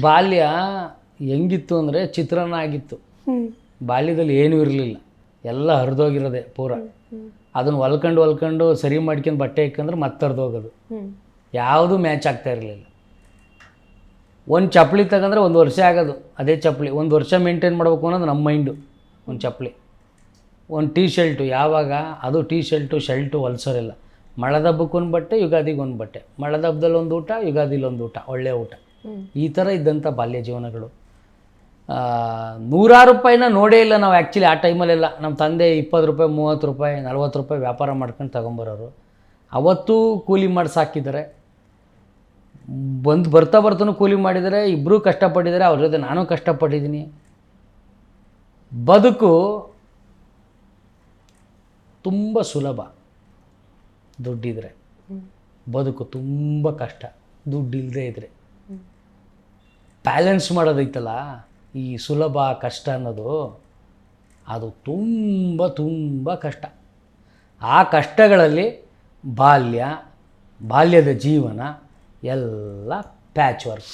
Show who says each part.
Speaker 1: ಬಾಲ್ಯ ಹೆಂಗಿತ್ತು ಅಂದರೆ ಚಿತ್ರಾನ್ನ ಆಗಿತ್ತು. ಬಾಲ್ಯದಲ್ಲಿ ಏನೂ ಇರಲಿಲ್ಲ. ಎಲ್ಲ ಹರಿದೋಗಿರೋದೆ ಪೂರ. ಅದನ್ನು ಹೊಲ್ಕೊಂಡು ಹೊಲ್ಕೊಂಡು ಸರಿ ಮಾಡ್ಕೊಂಡು ಬಟ್ಟೆ ಇಕ್ಕಂದ್ರೆ ಮತ್ತೆ ಹರಿದೋಗೋದು.
Speaker 2: ಯಾವುದು
Speaker 1: ಯಾವುದೂ ಮ್ಯಾಚ್ ಆಗ್ತಾ ಇರಲಿಲ್ಲ. ಒಂದು ಚಪ್ಪಲಿ ತಗೊಂಡ್ರೆ ಒಂದು ವರ್ಷ ಆಗೋದು. ಅದೇ ಚಪ್ಪಲಿ. ಒಂದು ವರ್ಷ ಮೇಂಟೈನ್ ಮಾಡಬೇಕು ಅನ್ನೋದು ನಮ್ಮ ಮೈಂಡು ಒಂದು ಚಪ್ಪಲಿ. ಒಂದು ಟೀ ಶರ್ಟು ಯಾವಾಗ ಅದು ಟೀ ಶರ್ಟು ಶರ್ಟು ಹೊಲ್ಸೋರಿಲ್ಲ. ಮಳೆದಬ್ಬಕ್ಕೆ ಒಂದು ಬಟ್ಟೆ ಯುಗಾದಿಗೆ ಒಂದು ಬಟ್ಟೆ. ಮಳೆದಬ್ಬದಲ್ಲಿ ಒಂದು ಊಟ ಯುಗಾದಿಲಿ ಒಂದು ಊಟ. ಒಳ್ಳೆಯ ಊಟ. ಈ ಥರ ಇದ್ದಂಥ ಬಾಲ್ಯ ಜೀವನಗಳು. ನೂರಾರು ರೂಪಾಯಿನ ನೋಡೇ ಇಲ್ಲ ನಾವು ಆ್ಯಕ್ಚುಲಿ ಆ ಟೈಮಲ್ಲೆಲ್ಲ ನಮ್ಮ ತಂದೆ ಇಪ್ಪತ್ತು ರೂಪಾಯಿ ಮೂವತ್ತು ರೂಪಾಯಿ ನಲ್ವತ್ತು ರೂಪಾಯಿ ವ್ಯಾಪಾರ ಮಾಡ್ಕೊಂಡು ತಗೊಂಬರೋರು. ಅವತ್ತು ಕೂಲಿ ಮಾಡಿ ಸಾಕಿದ್ದಾರೆ ಬಂದು ಬರ್ತಾ ಬರ್ತಾನು ಕೂಲಿ ಮಾಡಿದರೆ ಇಬ್ಬರೂ ಕಷ್ಟಪಟ್ಟಿದ್ದಾರೆ. ಅವ್ರ ಜೊತೆ ನಾನು ಕಷ್ಟಪಟ್ಟಿದ್ದೀನಿ. ಬದುಕು ತುಂಬ ಸುಲಭ. ದುಡ್ಡಿದ್ರೆ. ಬದುಕು ತುಂಬ ಕಷ್ಟ. ದುಡ್ಡಿಲ್ಲದೆ
Speaker 2: ಇದ್ದರೆ
Speaker 1: ಬ್ಯಾಲೆನ್ಸ್ ಮಾಡೋದೈತಲ್ಲ, ಈ ಸುಲಭ ಕಷ್ಟ ಅನ್ನೋದು, ಅದು ತುಂಬ ತುಂಬ ಕಷ್ಟ. ಆ ಕಷ್ಟಗಳಲ್ಲಿ ಬಾಲ್ಯ, ಬಾಲ್ಯದ ಜೀವನ ಎಲ್ಲ ಪ್ಯಾಚ್ ವರ್ಕ್